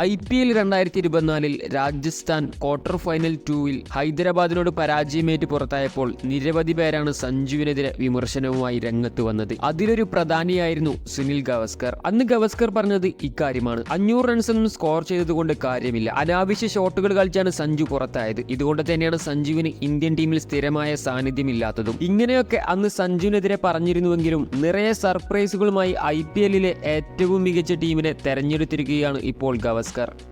I P L രണ്ടായിരത്തി ഇരുപത്തിനാലിൽ Rajasthan quarter final ടൂവിൽ ഹൈദരാബാദിനോട് പരാജയമേറ്റ് പുറത്തായപ്പോൾ നിരവധി പേരാണ് സഞ്ജുവിനെതിരെ വിമർശനവുമായി രംഗത്ത് വന്നത്. അതിലൊരു പ്രധാനിയായിരുന്നു സുനിൽ ഗവസ്കർ. അന്ന് ഗവസ്കർ പറഞ്ഞത് ഇക്കാര്യമാണ്. അഞ്ഞൂറ് റൺസ് ഒന്നും സ്കോർ ചെയ്തതുകൊണ്ട് കാര്യമില്ല. അനാവശ്യ ഷോട്ടുകൾ കളിച്ചാണ് സഞ്ജു പുറത്തായത്. ഇതുകൊണ്ട് തന്നെയാണ് സഞ്ജുവിന് ഇന്ത്യൻ ടീമിൽ സ്ഥിരമായ സാന്നിധ്യമില്ലാത്തതും. ഇങ്ങനെയൊക്കെ അന്ന് സഞ്ജുവിനെതിരെ പറഞ്ഞിരുന്നുവെങ്കിലും നിറയെ സർപ്രൈസുകളുമായി ഐ പി എല്ലിലെ ഏറ്റവും മികച്ച ടീമിനെ തെരഞ്ഞെടുത്തിരിക്കുകയാണ് ഇപ്പോൾ ഗവസ്കർ.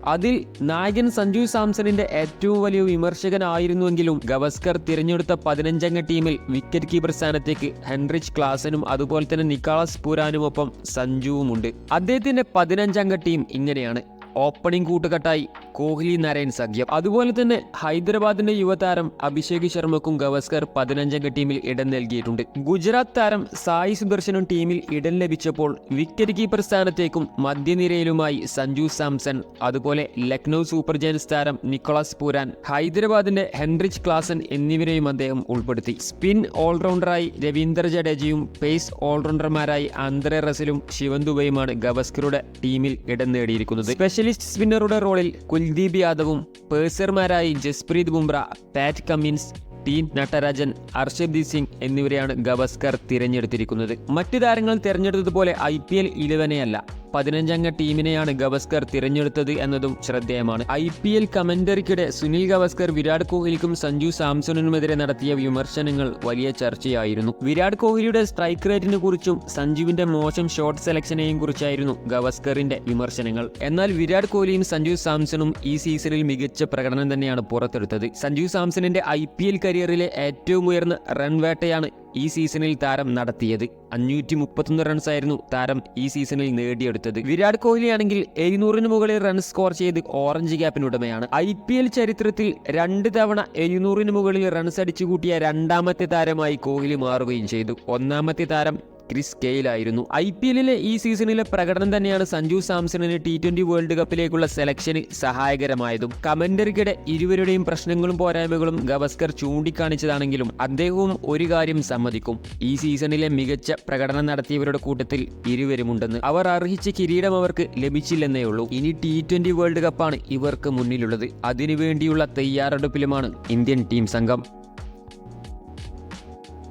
അതിൽ നായകൻ സഞ്ജു സാംസണിന്റെ ഏറ്റവും വലിയ വിമർശകനായിരുന്നുവെങ്കിലും ഗവസ്കർ തിരഞ്ഞെടുത്ത പതിനഞ്ചംഗ ടീമിൽ വിക്കറ്റ് കീപ്പർ സ്ഥാനത്തേക്ക് ഹെൻറിച്ച് ക്ലാസനും അതുപോലെ തന്നെ നിക്കാളസ് പുരാനുമൊപ്പം സഞ്ജുവുമുണ്ട്. അദ്ദേഹത്തിന്റെ പതിനഞ്ചംഗ ടീം ഇങ്ങനെയാണ്. ഓപ്പണിംഗ് കൂട്ടുകെട്ടായി കോഹ്ലി നാരായൺ സഖ്യം അതുപോലെ തന്നെ ഹൈദരാബാദിന്റെ യുവതാരം അഭിഷേക് ശർമ്മക്കും ഗവസ്കർ പതിനഞ്ചംഗ ടീമിൽ ഇടം നൽകിയിട്ടുണ്ട്. ഗുജറാത്ത് താരം സായി സുദർശനും ടീമിൽ ഇടം ലഭിച്ചപ്പോൾ വിക്കറ്റ് കീപ്പർ സ്ഥാനത്തേക്കും മധ്യനിരയിലുമായി സഞ്ജു സാംസൺ അതുപോലെ ലക്നൗ സൂപ്പർ ജയൻസ് താരം നിക്കോളാസ് പൂരാൻ ഹൈദരാബാദിന്റെ ഹെൻറിച്ച് ക്ലാസൻ എന്നിവരെയും അദ്ദേഹം ഉൾപ്പെടുത്തി. സ്പിൻ ഓൾറൗണ്ടറായി രവീന്ദ്ര ജഡേജയും പേസ് ഓൾറൗണ്ടർമാരായി ആന്ധ്ര റസലും ശിവൻ ദുബൈയുമാണ് ഗവസ്കറുടെ ടീമിൽ ഇടം നേടിയിരിക്കുന്നത്. സ്പെഷ്യലിസ്റ്റ് സ്പിന്നറുടെ റോളിൽ കുൽദീപ് യാദവും പേസർമാരായി Jasprit Bumrah Pat Cummins T Natarajan Arshdeep Singh എന്നിവരെയാണ് ഗവസ്കർ തിരഞ്ഞെടുത്തിരിക്കുന്നത്. മറ്റു താരങ്ങൾ തിരഞ്ഞെടുത്തതുപോലെ ഐ പി എൽ ഇലവനെയല്ല. പതിനഞ്ചംഗ ടീമിനെയാണ് ഗവസ്കർ തിരഞ്ഞെടുത്തത് എന്നതും ശ്രദ്ധേയമാണ്. ഐ പി എൽ കമന്ററിക്കിടെ സുനിൽ ഗവസ്കർ വിരാട് കോഹ്ലിക്കും സഞ്ജു സാംസണിനുമെതിരെ നടത്തിയ വിമർശനങ്ങൾ വലിയ ചർച്ചയായിരുന്നു. വിരാട് കോഹ്ലിയുടെ സ്ട്രൈക്ക് റേറ്റിനെ കുറിച്ചും സഞ്ജുവിന്റെ മോശം ഷോട്ട് സെലക്ഷനെയും കുറിച്ചായിരുന്നു ഗവസ്കറിന്റെ വിമർശനങ്ങൾ. എന്നാൽ വിരാട് കോഹ്ലിയും സഞ്ജു സാംസണും ഈ സീസണിൽ മികച്ച പ്രകടനം തന്നെയാണ് പുറത്തെടുത്തത്. സഞ്ജു സാംസണിന്റെ ഐ കരിയറിലെ ഏറ്റവും ഉയർന്ന റൺ വേട്ടയാണ് ഈ സീസണിൽ താരം നടത്തിയത് അഞ്ഞൂറ്റി മുപ്പത്തൊന്ന് റൺസ് ആയിരുന്നു താരം ഈ സീസണിൽ നേടിയെടുത്തത്. വിരാട് കോഹ്ലി ആണെങ്കിൽ എഴുന്നൂറിന് മുകളിൽ റൺസ് സ്കോർ ചെയ്ത് ഓറഞ്ച് ക്യാപ്പിനുടമയാണ് ഐ പി എൽ ചരിത്രത്തിൽ രണ്ട് തവണ എഴുന്നൂറിന് മുകളിൽ റൺസ് അടിച്ചുകൂട്ടിയ രണ്ടാമത്തെ താരമായി കോഹ്ലി മാറുകയും ചെയ്തു. ഒന്നാമത്തെ താരം ക്രിസ് കെയിലായിരുന്നു. ഐ പി എല്ലിലെ ഈ സീസണിലെ പ്രകടനം തന്നെയാണ് സഞ്ജു സാംസണിന് ടി ട്വന്റി വേൾഡ് കപ്പിലേക്കുള്ള സെലക്ഷന് സഹായകരമായതും. കമന്ററിക്കിടെ ഇരുവരുടെയും പ്രശ്നങ്ങളും പോരായ്മകളും ഗവസ്കർ ചൂണ്ടിക്കാണിച്ചതാണെങ്കിലും അദ്ദേഹവും ഒരു കാര്യം സമ്മതിക്കും. ഈ സീസണിലെ മികച്ച പ്രകടനം നടത്തിയവരുടെ കൂട്ടത്തിൽ ഇരുവരുമുണ്ടെന്ന്. അവർ അർഹിച്ച കിരീടം അവർക്ക് ലഭിച്ചില്ലെന്നേ ഉള്ളൂ. ഇനി ടി ട്വന്റി വേൾഡ് കപ്പാണ് ഇവർക്ക് മുന്നിലുള്ളത്. അതിനുവേണ്ടിയുള്ള തയ്യാറെടുപ്പിലുമാണ് ഇന്ത്യൻ ടീം സംഘം.